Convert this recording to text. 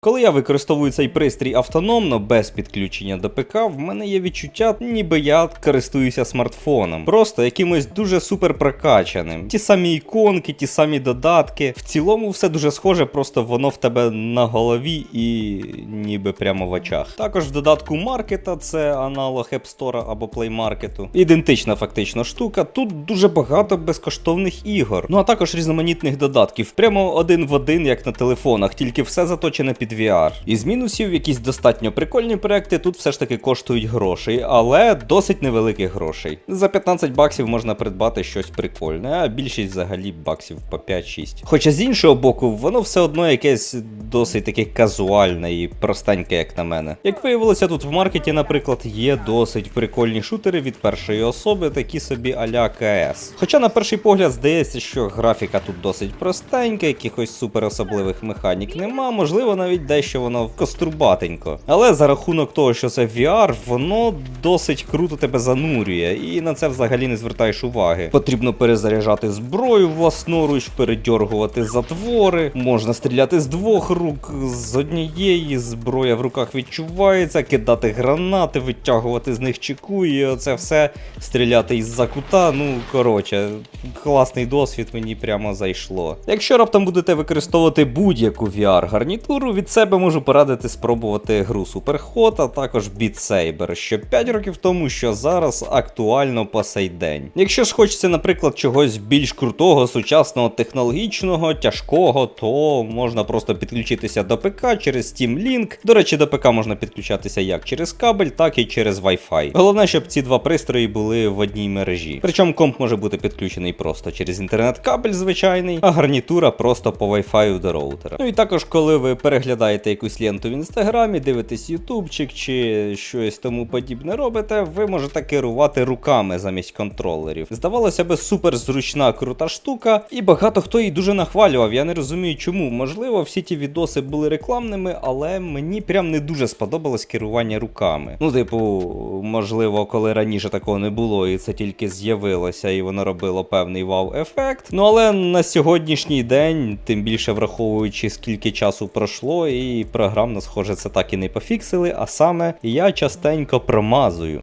Коли я використовую цей пристрій автономно, без підключення до ПК, в мене є відчуття, ніби я користуюся смартфоном, просто якимось дуже супер прокачаним. Ті самі іконки, ті самі додатки. В цілому все дуже схоже, просто воно в тебе на голові і ніби прямо в очах. Також в додатку маркета, це аналог App Store або Play Market. Ідентична фактично штука. Тут дуже багато безкоштовних ігор. Ну а також різноманітних додатків. Прямо один в один, як на телефонах, тільки все заточене під VR. Із мінусів якісь достатньо прикольні проекти тут все ж таки коштують грошей, але досить невеликих грошей. За 15 баксів можна придбати щось прикольне, а більшість взагалі баксів по 5-6. Хоча з іншого боку, воно все одно якесь досить таке казуальне і простеньке, як на мене. Як виявилося, тут в маркеті, наприклад, є досить прикольні шутери від першої особи, такі собі аля КС. Хоча на перший погляд здається, що графіка тут досить простенька, якихось супер особливих механік нема, можливо, навіть дещо воно кострубатенько. Але за рахунок того, що це VR, воно досить круто тебе занурює, і на це взагалі не звертаєш уваги. Потрібно перезаряджати зброю власноруч, передьоргувати затвори, можна стріляти з двох рук, з однієї зброя в руках відчувається, кидати гранати, витягувати з них чеку, і оце все стріляти із-за кута. Ну коротше, класний досвід мені прямо зайшло. Якщо раптом будете використовувати будь-яку VR-гарнітуру, від себе можу порадити спробувати гру Superhot, а також Beat Saber, що 5 років тому, що зараз актуально по сей день. Якщо ж хочеться, наприклад, чогось більш крутого, сучасного, технологічного, тяжкого, то можна просто підключитися до ПК через Steam Link. До речі, до ПК можна підключатися як через кабель, так і через Wi-Fi. Головне, щоб ці два пристрої були в одній мережі. Причому комп може бути підключений просто через інтернет-кабель звичайний, а гарнітура просто по Wi-Fi до роутера. Ну і також, коли ви переглядаєте якусь ленту в інстаграмі, дивитесь ютубчик чи щось тому подібне робите, ви можете керувати руками замість контролерів. Здавалося би, супер зручна, крута штука, і багато хто її дуже нахвалював. Я не розумію, чому. Можливо, всі ті відоси були рекламними, але мені прям не дуже сподобалось керування руками. Ну, типу, можливо, коли раніше такого не було, і це тільки з'явилося, і воно робило певний вау-ефект. Ну але на сьогоднішній день, тим більше враховуючи, скільки часу пройшло, і програмно, схоже, це так і не пофіксили. А саме я частенько промазую.